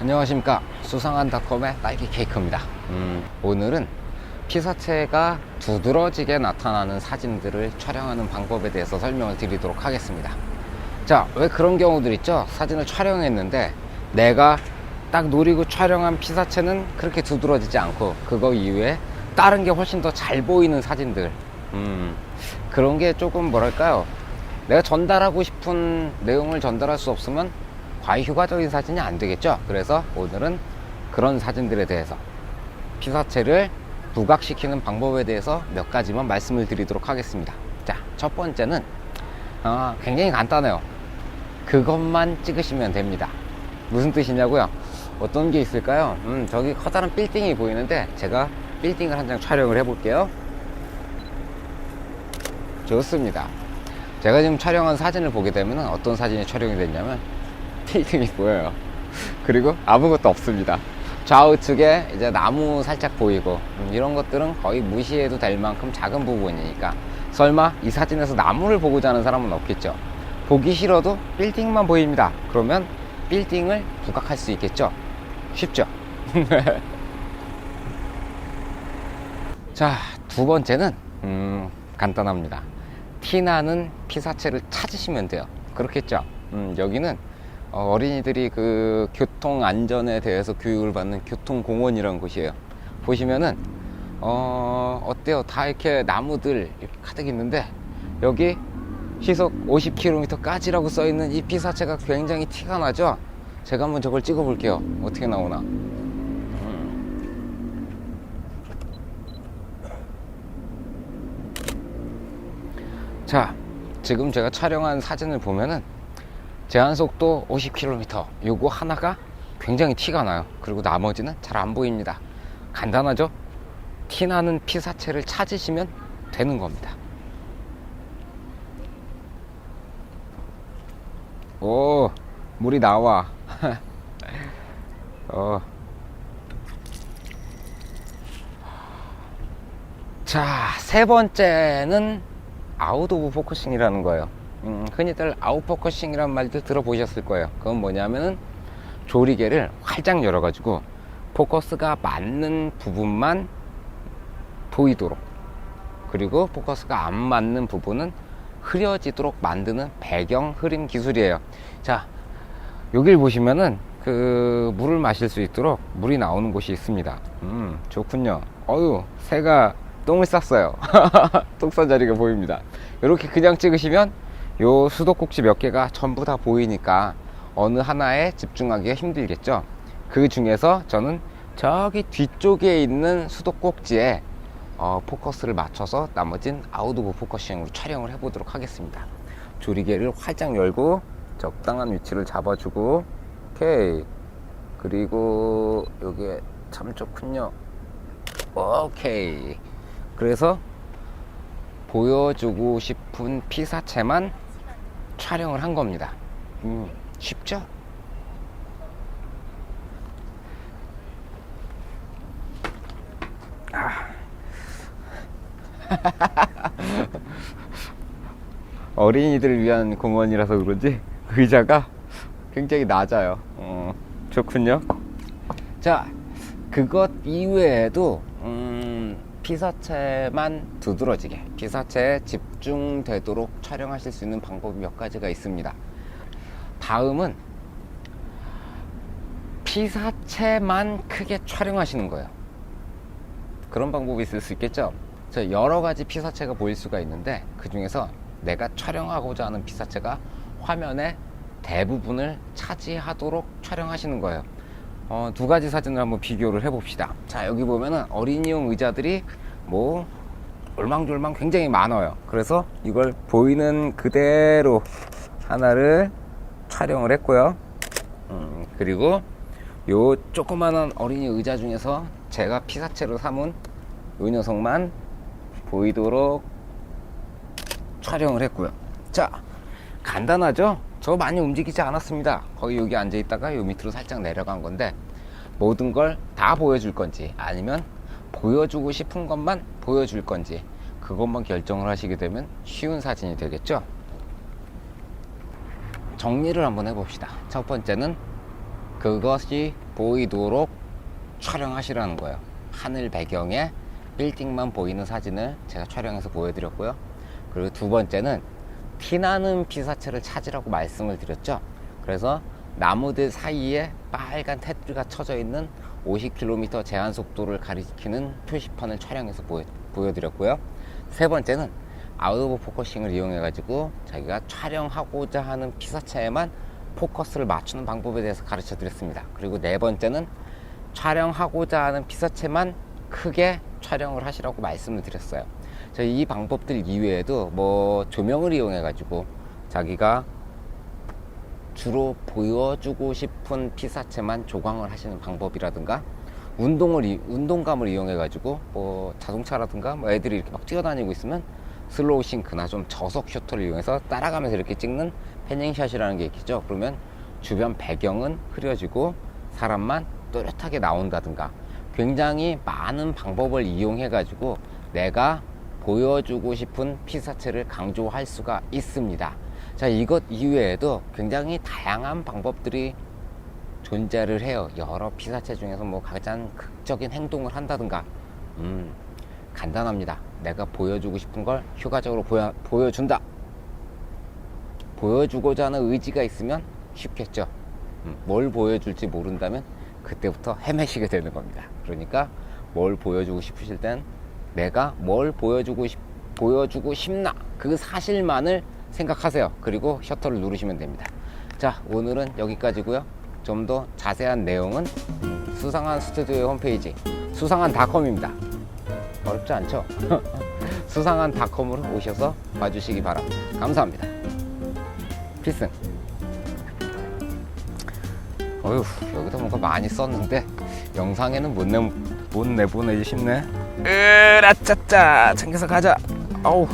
안녕하십니까. 수상한닷컴의 딸기 케이크입니다. 음, 오늘은 피사체가 두드러지게 나타나는 사진들을 촬영하는 방법에 대해서 설명을 드리도록 하겠습니다. 자왜 그런 경우들 있죠? 사진을 촬영했는데 내가 딱 노리고 촬영한 피사체는 그렇게 두드러지지 않고 그거 이외에 다른 게 훨씬 더 잘 보이는 사진들. 음, 그런 게 조금 뭐랄까요? 내가 전달하고 싶은 내용을 전달할 수 없으면 과외휴가적인 사진이 안 되겠죠. 그래서 오늘은 그런 사진들에 대해서 피사체를 부각시키는 방법에 대해서 몇 가지만 말씀을 드리도록 하겠습니다. 자, 첫 번째는 어, 굉장히 간단해요. 그것만 찍으시면 됩니다. 무슨 뜻이냐고요? 어떤 게 있을까요? 음, 저기 커다란 빌딩이 보이는데 제가 빌딩을 한 장 촬영을 해볼게요. 좋습니다. 제가 지금 촬영한 사진을 보게 되면 어떤 사진이 촬영이 됐냐면 빌딩이 보여요. 그리고 아무것도 없습니다. 좌우측에 이제 나무 살짝 보이고 음, 이런 것들은 거의 무시해도 될 만큼 작은 부분이니까 설마 이 사진에서 나무를 보고 자는 사람은 없겠죠. 보기 싫어도 빌딩만 보입니다. 그러면 빌딩을 부각할 수 있겠죠. 쉽죠. 자, 두 번째는 음, 간단합니다. 티나는 피사체를 찾으시면 돼요. 그렇겠죠. 음, 여기는 어, 어린이들이 그 교통 안전에 대해서 교육을 받는 교통공원이라는 곳이에요. 보시면은 어, 어때요? 다 이렇게 나무들 이렇게 가득 있는데 여기 시속 50km까지라고 써 있는 이 피사체가 굉장히 티가 나죠? 제가 한번 저걸 찍어 볼게요. 어떻게 나오나? 자, 지금 제가 촬영한 사진을 보면은 제한 속도 50km. 요거 하나가 굉장히 티가 나요. 그리고 나머지는 잘 안 보입니다. 간단하죠? 티나는 피사체를 찾으시면 되는 겁니다. 오, 물이 나와. 어. 자, 세 번째는 아웃 오브 포커싱이라는 거예요. 음, 흔히들 아웃 포커싱이라는 말도 들어보셨을 거예요. 그건 뭐냐면은 조리개를 활짝 열어가지고 포커스가 맞는 부분만 보이도록 그리고 포커스가 안 맞는 부분은 흐려지도록 만드는 배경 흐림 기술이에요. 자, 여길 보시면은 그 물을 마실 수 있도록 물이 나오는 곳이 있습니다. 음, 좋군요. 어유, 새가 똥을 쌌어요. 똥싼 자리가 보입니다. 이렇게 그냥 찍으시면 요 수도꼭지 몇 개가 전부 다 보이니까 어느 하나에 집중하기가 힘들겠죠. 그 중에서 저는 저기 뒤쪽에 있는 수도꼭지에 어, 포커스를 맞춰서 나머진 아웃 오브 포커싱으로 촬영을 해보도록 하겠습니다. 조리개를 활짝 열고 적당한 위치를 잡아주고 오케이 그리고 여기에 참 좋군요. 오케이 그래서 보여주고 싶은 피사체만 촬영을 한 겁니다. 음, 쉽죠? 아. 어린이들을 위한 공원이라서 그런지 의자가 굉장히 낮아요. 어, 좋군요. 자, 그것 이외에도 음, 피사체만 두드러지게 피사체에 집중되도록 촬영하실 수 있는 방법이 몇 가지가 있습니다. 다음은 피사체만 크게 촬영하시는 거예요. 그런 방법이 있을 수 있겠죠. 저 여러 가지 피사체가 보일 수가 있는데 그 중에서 내가 촬영하고자 하는 피사체가 화면의 대부분을 차지하도록 촬영하시는 거예요. 어, 두 가지 사진을 한번 비교를 해봅시다. 자, 여기 보면은 어린이용 의자들이 뭐, 얼망졸망 굉장히 많아요. 그래서 이걸 보이는 그대로 하나를 촬영을 했고요. 음, 그리고 요 조그마한 어린이 의자 중에서 제가 피사체로 삼은 요 녀석만 보이도록 촬영을 했고요. 자, 간단하죠? 저 많이 움직이지 않았습니다. 거의 여기 앉아 있다가 요 밑으로 살짝 내려간 건데 모든 걸 다 보여줄 건지 아니면 보여주고 싶은 것만 보여줄 건지 그것만 결정을 하시게 되면 쉬운 사진이 되겠죠. 정리를 한번 해봅시다. 첫 번째는 그것이 보이도록 촬영하시라는 거예요. 하늘 배경에 빌딩만 보이는 사진을 제가 촬영해서 보여드렸고요. 그리고 두 번째는 티나는 피사체를 찾으라고 말씀을 드렸죠. 그래서 나무들 사이에 빨간 테두리가 쳐져 있는 50km 제한 속도를 가리키는 표시판을 촬영해서 보여, 보여 드렸고요. 세 번째는 아웃 오브 포커싱을 이용해 가지고 자기가 촬영하고자 하는 피사체에만 포커스를 맞추는 방법에 대해서 가르쳐 드렸습니다. 그리고 네 번째는 촬영하고자 하는 피사체만 크게 촬영을 하시라고 말씀을 드렸어요. 저이 방법들 이외에도 뭐 조명을 이용해 가지고 자기가 주로 보여주고 싶은 피사체만 조광을 하시는 방법이라든가 운동을 이- 운동감을 이용해 가지고 뭐 자동차라든가 뭐 애들이 이렇게 막 뛰어다니고 있으면 슬로우 싱크나 좀 저속 셔터를 이용해서 따라가면서 이렇게 찍는 패닝샷이라는 게 있겠죠. 그러면 주변 배경은 흐려지고 사람만 또렷하게 나온다든가 굉장히 많은 방법을 이용해 가지고 내가 보여주고 싶은 피사체를 강조할 수가 있습니다. 자, 이것 이외에도 굉장히 다양한 방법들이 존재를 해요. 여러 피사체 중에서 뭐 가장 극적인 행동을 한다든가, 음, 간단합니다. 내가 보여주고 싶은 걸 효과적으로 보여, 보여준다. 보여주고자 하는 의지가 있으면 쉽겠죠. 음, 뭘 보여줄지 모른다면 그때부터 헤매시게 되는 겁니다. 그러니까 뭘 보여주고 싶으실 땐 내가 뭘 보여주고 싶, 보여주고 싶나 그 사실만을 생각하세요. 그리고 셔터를 누르시면 됩니다. 자, 오늘은 여기까지고요. 좀 더 자세한 내용은 수상한 스튜디오의 홈페이지 수상한 닷컴입니다. 어렵지 않죠? 수상한 닷컴으로 오셔서 봐주시기 바랍니다. 감사합니다. 필승. 어휴, 여기다 뭔가 많이 썼는데 영상에는 못, 내, 못 내보내기 쉽네. 으라짜짜 챙겨서 가자. 아우.